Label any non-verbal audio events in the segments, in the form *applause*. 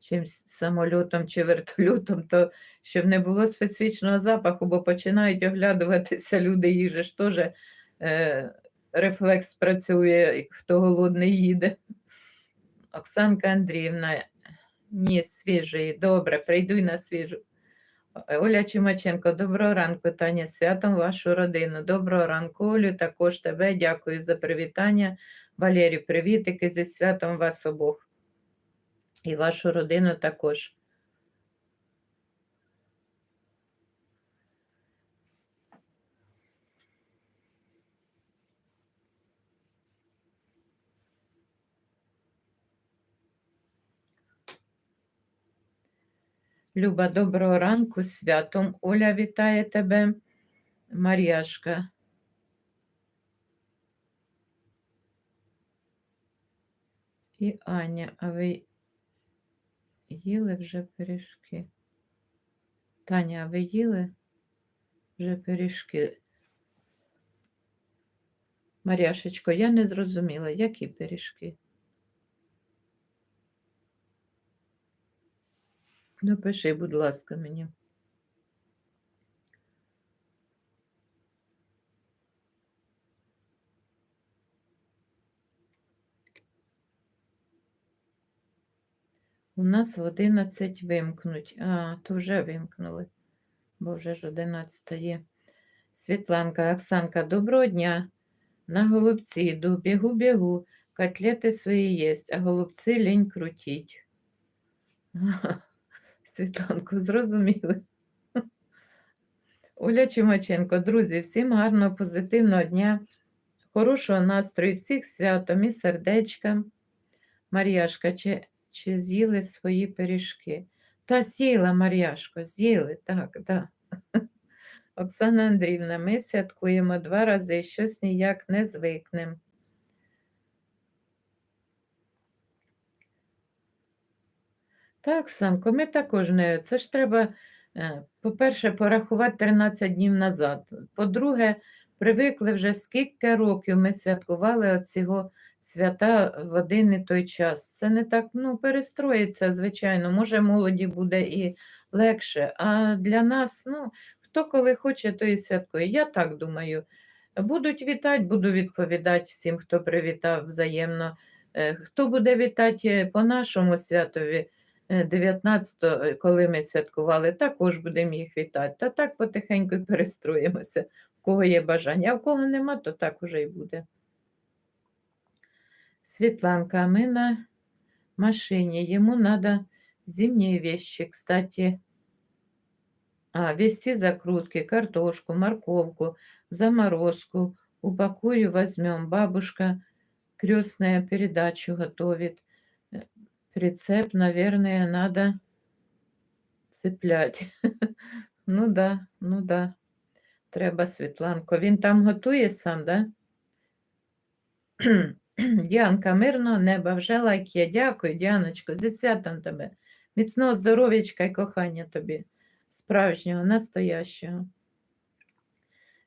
чимсь самольотом чи *laughs* вертольотом, то щоб не було специфічного запаху, бо починають оглядуватися люди, їх же ж теж е, рефлекс працює, хто голодний їде. Оксанка Андріївна, ні, свіжий, добре, прийду й на свіжу. Оля Чумаченко, доброго ранку, Таня, святом вашу родину. Доброго ранку, Олю, також тебе. Дякую за привітання. Валерію, привітики зі святом вас обох. І вашу родину також. Люба, доброго ранку, святом. Оля вітає тебе. Мар'яшка. І Аня, а ви їли вже пиріжки? Таня, а ви їли вже пиріжки? Мар'яшечко, я не зрозуміла, які пиріжки? Напиши, будь ласка, мені. У нас в 11 вимкнуть. А, то вже вимкнули, бо вже ж 11 є. Світланка, Оксанка, доброго дня. На голубці йду, бігу, бігу. Котлети свої єсть, а голубці лінь крутіть. *laughs* Світланку, зрозуміли. Оля Чумаченко, друзі, всім гарного, позитивного дня, хорошого настрою, всіх святом і сердечка. Мар'яшка, чи, чи з'їли свої пиріжки? Та з'їла, Мар'яшко, з'їли, так, так. *laughs* Оксана Андрівна, ми святкуємо два рази, щось ніяк не звикнемо. Так, Санко, ми також не. Це ж треба, е, по-перше, порахувати 13 днів назад. По-друге, привикли вже скільки років ми святкували от цього свята в один і той час. Це не так, ну, перестроїться, звичайно. Може, молоді буде і легше. А для нас, ну, хто коли хоче, то і святкує. Я так думаю. Будуть вітати, буду відповідати всім, хто привітав взаємно. Е, Хто буде вітати по нашому святові? 19, коли ми святкували, також будемо їх вітати. Та так потихеньку перестроїмося, в кого є бажання, а в кого нема, то так уже і буде. Світланка, а ми на машині. Йому треба зимні вещи, кстати. А, вести закрутки, картошку, морковку, заморозку. Упакую, возьмем. Бабушка крестная передачу готовит. Э, Прицеп, наверное, надо цеплять. *laughs* Ну да, ну да. Треба, Світланко. Він там готує сам, да? *clears throat* *clears throat* Діанка, мирного неба, вже лайк є. Дякую, Діаночко, зі святом тебе. Міцного здоров'ячка і кохання тобі, справжнього, настоящого.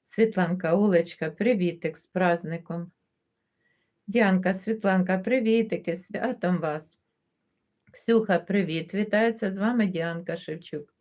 Світланка, Олечка, привітик з праздником. Діанка, Світланка, привітики, святом вас. Ксюха, привіт. Вітається з вами Діанка Шевчук.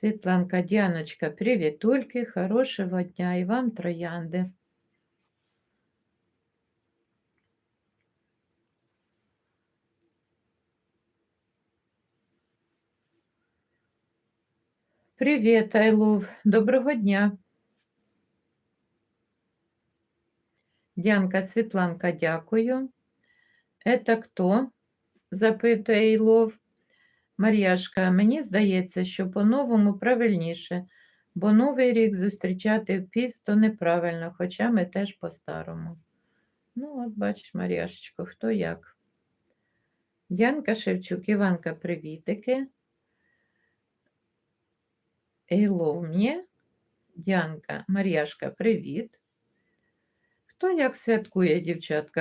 Світланка, Діаночка, привітульки, хорошого дня і вам троянди. Привіт, Айлов. Доброго дня. Діанка, Світланка, дякую. Это хто? запитує Айлов. Мар'яшка, мені здається, що по-новому правильніше, бо новий рік зустрічати в піст то неправильно, хоча ми теж по-старому. Ну, от бачиш, Мар'яшечко, хто як. Діанка Шевчук, Іванка, привітики. Ейлов мені. Діанка, Мар'яшка, привіт. Хто як святкує, дівчатка?